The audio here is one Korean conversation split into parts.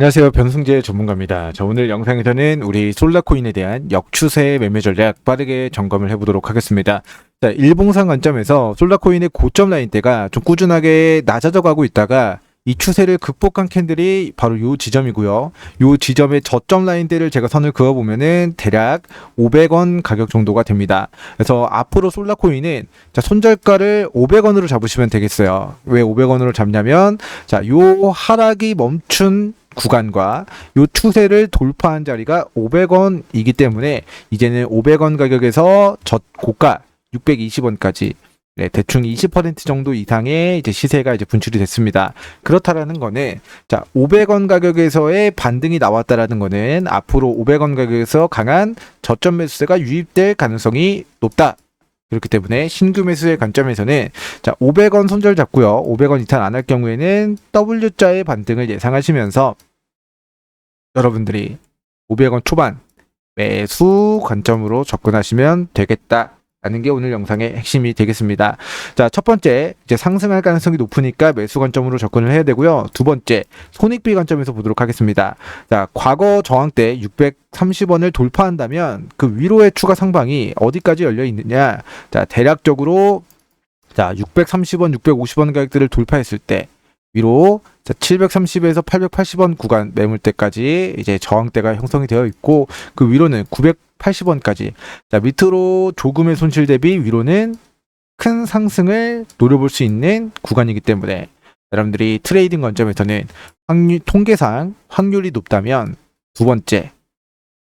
안녕하세요. 변승재 전문가입니다. 자, 오늘 영상에서는 우리 솔라코인에 대한 역추세 매매 전략 빠르게 점검을 해보도록 하겠습니다. 자, 일봉상 관점에서 솔라코인의 고점 라인대가 좀 꾸준하게 낮아져 가고 있다가 이 추세를 극복한 캔들이 바로 요 지점이고요. 요 지점의 저점 라인대를 제가 선을 그어 보면은 대략 500원 가격 정도가 됩니다. 그래서 앞으로 솔라코인은 자, 손절가를 500원으로 잡으시면 되겠어요. 왜 500원으로 잡냐면 자, 요 하락이 멈춘 구간과 요 추세를 돌파한 자리가 500원이기 때문에 이제는 500원 가격에서 저 고가 620원까지 네, 대충 20% 정도 이상의 이제 시세가 이제 분출이 됐습니다. 그렇다라는 거는 자, 500원 가격에서의 반등이 나왔다라는 거는 앞으로 500원 가격에서 강한 저점 매수세가 유입될 가능성이 높다. 그렇기 때문에 신규 매수의 관점에서는 자 500원 손절 잡고요. 500원 이탈 안 할 경우에는 W자의 반등을 예상하시면서 여러분들이 500원 초반 매수 관점으로 접근하시면 되겠다. 라는 게 오늘 영상의 핵심이 되겠습니다. 자, 첫 번째, 이제 상승할 가능성이 높으니까 매수 관점으로 접근을 해야 되고요. 두 번째, 손익비 관점에서 보도록 하겠습니다. 자, 과거 저항 때 630원을 돌파한다면 그 위로의 추가 상방이 어디까지 열려 있느냐? 자, 대략적으로 자, 630원, 650원 가격들을 돌파했을 때 위로 자, 730에서 880원 구간 매물대까지 이제 저항대가 형성이 되어 있고 그 위로는 980원까지. 자 밑으로 조금의 손실 대비 위로는 큰 상승을 노려볼 수 있는 구간이기 때문에 여러분들이 트레이딩 관점에서는 확률 통계상 확률이 높다면 두 번째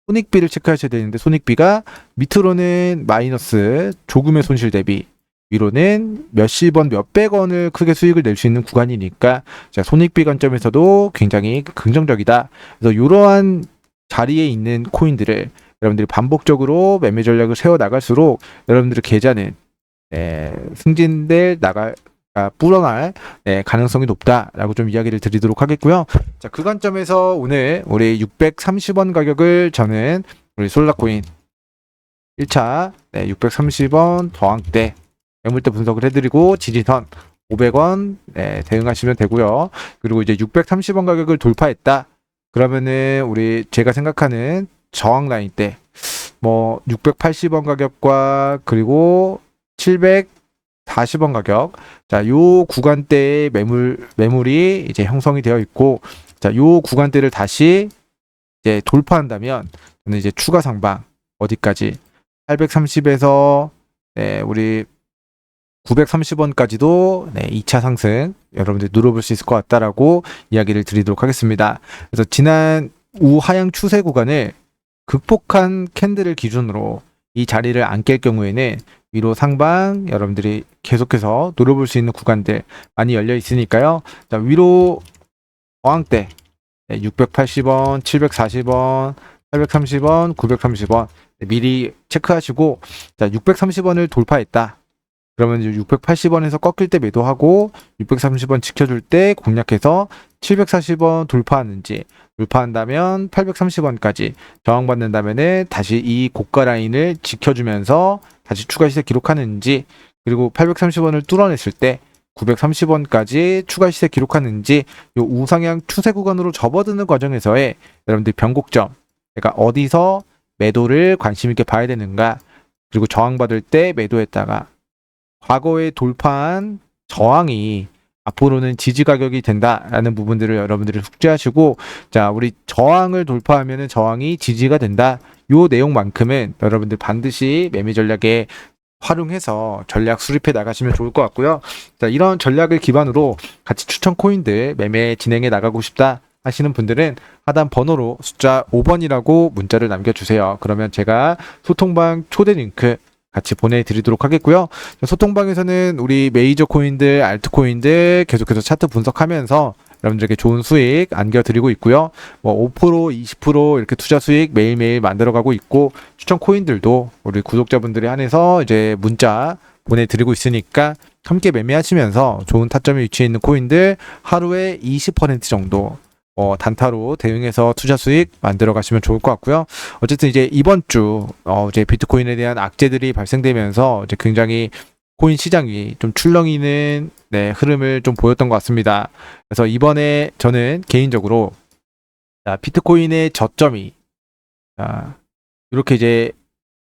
손익비를 체크하셔야 되는데 손익비가 밑으로는 마이너스 조금의 손실 대비 위로는 몇십 원, 몇백 원을 크게 수익을 낼 수 있는 구간이니까 자, 손익비 관점에서도 굉장히 긍정적이다. 그래서 이러한 자리에 있는 코인들을 여러분들이 반복적으로 매매 전략을 세워 나갈수록 여러분들의 계좌는 네, 승진될 나갈 아, 불어날 네, 가능성이 높다라고 좀 이야기를 드리도록 하겠고요. 자, 그 관점에서 오늘 우리 630원 가격을 저는 우리 솔라코인 1차 네, 630원 저항대 매물대 분석을 해드리고 지지선 500원 네, 대응하시면 되고요. 그리고 이제 630원 가격을 돌파했다. 그러면은 우리 제가 생각하는 저항 라인 때 뭐 680원 가격과 그리고 740원 가격 자, 요 구간대의 매물 매물이 이제 형성이 되어 있고 자, 요 구간대를 다시 이제 돌파한다면 저는 이제 추가 상방 어디까지 830에서 네, 우리 930원까지도 네, 2차 상승 여러분들 누려볼 수 있을 것 같다라고 이야기를 드리도록 하겠습니다. 그래서 지난 우하향 추세 구간을 극복한 캔들을 기준으로 이 자리를 안 깰 경우에는 위로 상방 여러분들이 계속해서 노려볼 수 있는 구간들 많이 열려 있으니까요. 자, 위로 저항대 680원, 740원, 830원, 930원 미리 체크하시고 자, 630원을 돌파했다. 그러면 이제 680원에서 꺾일 때 매도하고 630원 지켜줄 때 공략해서 740원 돌파하는지 돌파한다면 830원까지 저항받는다면은 다시 이 고가 라인을 지켜주면서 다시 추가 시세 기록하는지 그리고 830원을 뚫어냈을 때 930원까지 추가 시세 기록하는지 요 우상향 추세 구간으로 접어드는 과정에서의 여러분들 변곡점 그러니까 어디서 매도를 관심 있게 봐야 되는가 그리고 저항받을 때 매도했다가 과거에 돌파한 저항이 앞으로는 지지 가격이 된다라는 부분들을 여러분들이 숙지하시고 자 우리 저항을 돌파하면은 저항이 지지가 된다 요 내용만큼은 여러분들 반드시 매매 전략에 활용해서 전략 수립해 나가시면 좋을 것 같고요. 자 이런 전략을 기반으로 같이 추천 코인들 매매 진행해 나가고 싶다 하시는 분들은 하단 번호로 숫자 5번이라고 문자를 남겨주세요. 그러면 제가 소통방 초대 링크 같이 보내드리도록 하겠고요. 소통방에서는 우리 메이저 코인들, 알트 코인들 계속해서 차트 분석하면서 여러분들에게 좋은 수익 안겨드리고 있고요. 뭐 5%, 20% 이렇게 투자 수익 매일매일 만들어가고 있고 추천 코인들도 우리 구독자분들에 한해서 이제 문자 보내드리고 있으니까 함께 매매하시면서 좋은 타점에 위치해 있는 코인들 하루에 20% 정도 어, 단타로 대응해서 투자 수익 만들어 가시면 좋을 것 같고요. 어쨌든 이제 이번 주 어, 이제 비트코인에 대한 악재들이 발생되면서 이제 굉장히 코인 시장이 좀 출렁이는 네, 흐름을 좀 보였던 것 같습니다. 그래서 이번에 저는 개인적으로 자, 비트코인의 저점이 자, 이렇게 이제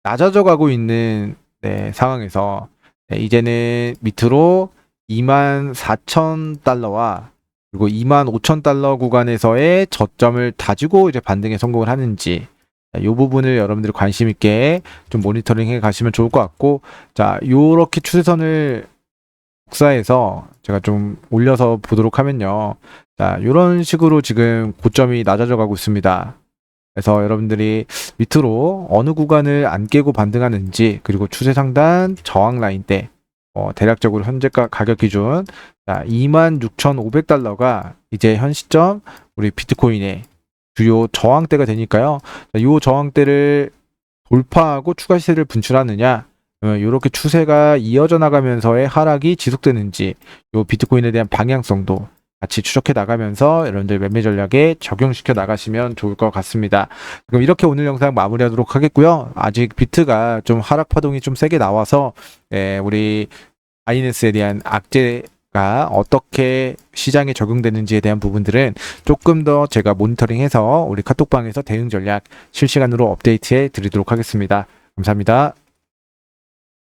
낮아져 가고 있는 네, 상황에서 네, 이제는 밑으로 2만 4천 달러와 그리고 2만 5천 달러 구간에서의 저점을 다지고 이제 반등에 성공을 하는지 이 부분을 여러분들이 관심 있게 좀 모니터링 해 가시면 좋을 것 같고 자 요렇게 추세선을 복사해서 제가 좀 올려서 보도록 하면요. 자 요런 식으로 지금 고점이 낮아져 가고 있습니다. 그래서 여러분들이 밑으로 어느 구간을 안 깨고 반등하는지 그리고 추세 상단 저항 라인 때 어, 대략적으로 현재가 가격 기준 자, 26,500달러가 이제 현 시점 우리 비트코인의 주요 저항대가 되니까요. 자, 이 저항대를 돌파하고 추가 시세를 분출하느냐, 이렇게 추세가 이어져 나가면서의 하락이 지속되는지, 이 비트코인에 대한 방향성도 같이 추적해 나가면서 여러분들 매매 전략에 적용시켜 나가시면 좋을 것 같습니다. 그럼 이렇게 오늘 영상 마무리하도록 하겠고요. 아직 비트가 좀 하락 파동이 좀 세게 나와서 예, 우리 바이낸스에 대한 악재가 어떻게 시장에 적용되는지에 대한 부분들은 조금 더 제가 모니터링해서 우리 카톡방에서 대응 전략 실시간으로 업데이트해 드리도록 하겠습니다. 감사합니다.